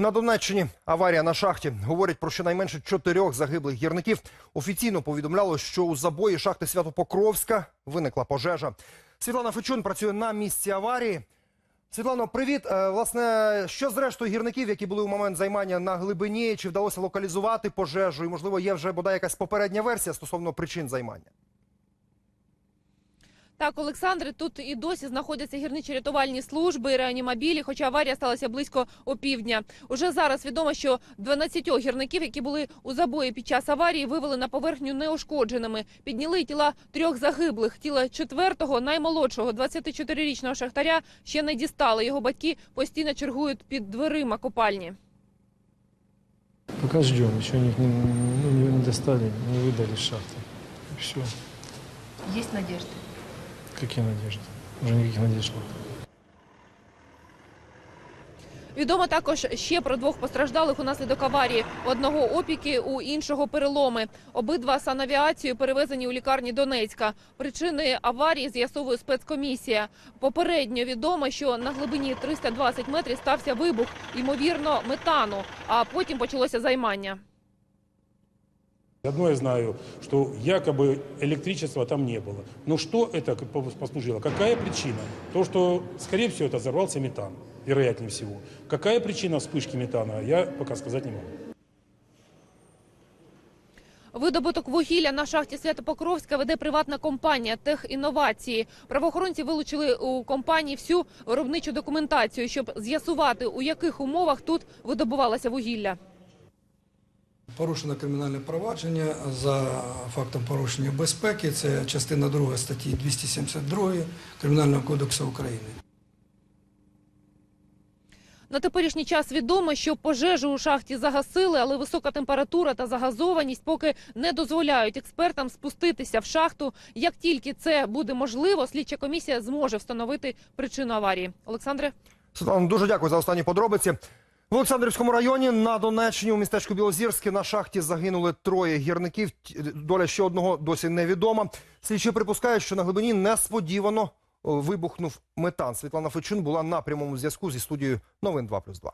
На Донеччині аварія на шахті. Говорять про щонайменше чотирьох загиблих гірників. Офіційно повідомляло, що у забої шахти Святопокровська виникла пожежа. Світлана Фечун працює на місці аварії. Світлано, привіт. Е, Власне, що зрештою гірників, які були у момент займання на глибині, чи вдалося локалізувати пожежу? І можливо, є вже бодай якась попередня версія стосовно причин займання. Так, Олександре, тут і досі знаходяться гірничі рятувальні служби і реанімобілі, хоча аварія сталася близько опівдня. Уже зараз відомо, що 12 гірників, які були у забої під час аварії, вивели на поверхню неушкодженими. Підняли тіла трьох загиблих. Тіла четвертого, наймолодшого, 24-річного шахтаря, ще не дістали. Його батьки постійно чергують під дверима копальні. Пока ждем, еще них не, ну, не достали, не выдали шахты. Все. Есть надежда. Какие надежды? Уже никаких надежд нет. Відомо також ще про двох постраждалих унаслідок аварії. Одного опіки, у іншого переломи. Обидва санавіацією перевезені у лікарні Донецька. Причини аварії з'ясовує спецкомісія. Попередньо відомо, що на глибині 320 метрів стався вибух, ймовірно, метану, а потім почалося займання. Одно я знаю, что якобы электричества там не было. Но что это послужило? Какая причина? То, что, скорее всего, это взорвался метан, вероятнее всего. Какая причина вспышки метана, я пока сказать не могу. Видобуток вугілля на шахті Святопокровська веде приватна компанія «Техінновації». Правоохоронці вилучили у компанії всю виробничу документацію, щоб з'ясувати, у яких умовах тут видобувалося вугілля. Порушено кримінальне провадження за фактом порушення безпеки. Це частина 2 статті 272 Кримінального кодексу України. На теперішній час відомо, що пожежу у шахті загасили, але висока температура та загазованість поки не дозволяють експертам спуститися в шахту. Як тільки це буде можливо, слідча комісія зможе встановити причину аварії. Олександре. Дуже дякую за останні подробиці. В Олександрівському районі на Донеччині у містечку Білозірське на шахті загинули троє гірників. Доля ще одного досі невідома. Слідчі припускають, що на глибині несподівано вибухнув метан. Світлана Фечун була на прямому зв'язку зі студією новин 2+,2.